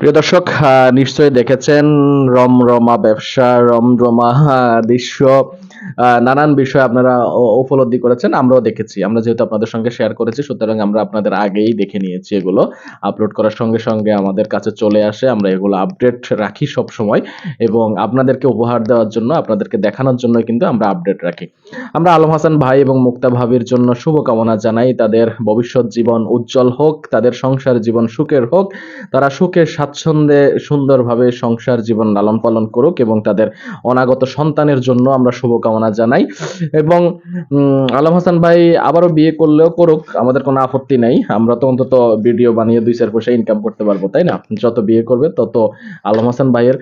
প্রিয় দর্শক নিশ্চয়ই দেখেছেন রমরমা ব্যবসা রমরমা আহ, দৃশ্য নানান বিষয় আপনারা উপলব্ধি করেছেন আমরাও দেখেছি। আমরা যেহেতু আপনাদের সঙ্গে শেয়ার করেছি সুতরাং আমরা আপনাদের আগেই দেখে নিয়েছি এগুলো। আপলোড করার সঙ্গে সঙ্গে আমাদের কাছে চলে আসে আমরা এগুলো আপডেট রাখি সব সময় এবং আপনাদেরকে উপহার দেওয়ার জন্য আপনাদেরকে দেখানোর জন্য কিন্তু আমরা আপডেট রাখি। আমরা আলম হাসান ভাই এবং মুক্তা ভাবির জন্য শুভকামনা জানাই। তাদের ভবিষ্যৎ জীবন উজ্জ্বল হোক তাদের সংসার জীবন সুখের হোক তারা সুখে স্বাচ্ছন্দ্যে সুন্দরভাবে সংসার জীবন লালন পালন করুক এবং তাদের অনাগত সন্তানের জন্য আমরা শুভকামনা জানাই। এবং আলম হাসান ভাই আবারও বিয়ে করলেও করুক, আমাদের কোনো আপত্তি নেই। আমরা তো অন্তত ভিডিও বানিয়ে দুই চার পয়সা ইনকাম করতে পারব, তাই না? যত বিয়ে করবে তত আলম হাসান ভাইয়ের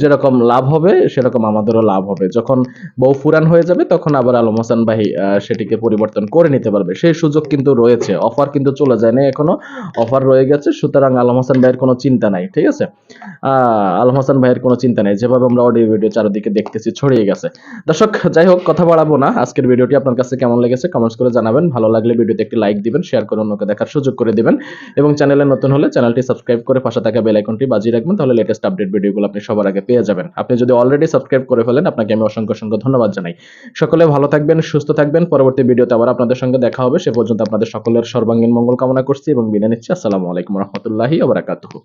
যেরকম লাভ হবে, সেরকম আমাদেরও লাভ হবে। যখন বউ ফুরান হয়ে যাবে, তখন আবার আলম হাসান ভাই সেটিকে পরিবর্তন করে নিতে পারবে। সেই সুযোগ কিন্তু রয়েছে। অফার কিন্তু চলে যায়নি এখনও। অফার রয়ে গেছে। সুতরাং আলম হাসান ভাইয়ের কোনো চিন্তা নাই, ঠিক আছে? আলম হাসান ভাইয়ের কোনো চিন্তা নেই, যেভাবে আমরা অডিও ভিডিও চারিদিকে দেখতেছি ছড়িয়ে গেছে। দর্শক, যাই হোক, কথা বাড়াবো না। আজকের ভিডিওটি আপনার কাছে কেমন লেগেছে কমেন্টস করে জানাবেন। ভালো লাগলে ভিডিওতে একটি লাইক দিবেন শেয়ার করে অন্যকে দেখার সুযোগ করে দিবেন। এবং চ্যানেলে নতুন হলে চ্যানেলটি সাবস্ক্রাইব করে পাশে থাকা বেল আইকনটি বাজিয়ে রাখবেন, তাহলে লেটেস্ট আপডেট ভিডিওগুলো আপনি সবার আগে পেয়ে যাবেন। আপনি যদি অলরেডি সাবস্ক্রাইব করে ফেলেন, আপনাকে আমি অসংখ্য অসংখ্য ধন্যবাদ জানাই। সকলে ভালো থাকবেন, সুস্থ থাকবেন। পরবর্তী ভিডিওতে আবার আপনাদের সঙ্গে দেখা হবে। সে পর্যন্ত আপনাদের সকলের সর্বাঙ্গীন মঙ্গল কামনা করছি এবং বিদায় নিচ্ছি। আসসালামু আলাইকুম রহমতুল্লাহি ওবরাকাতুহু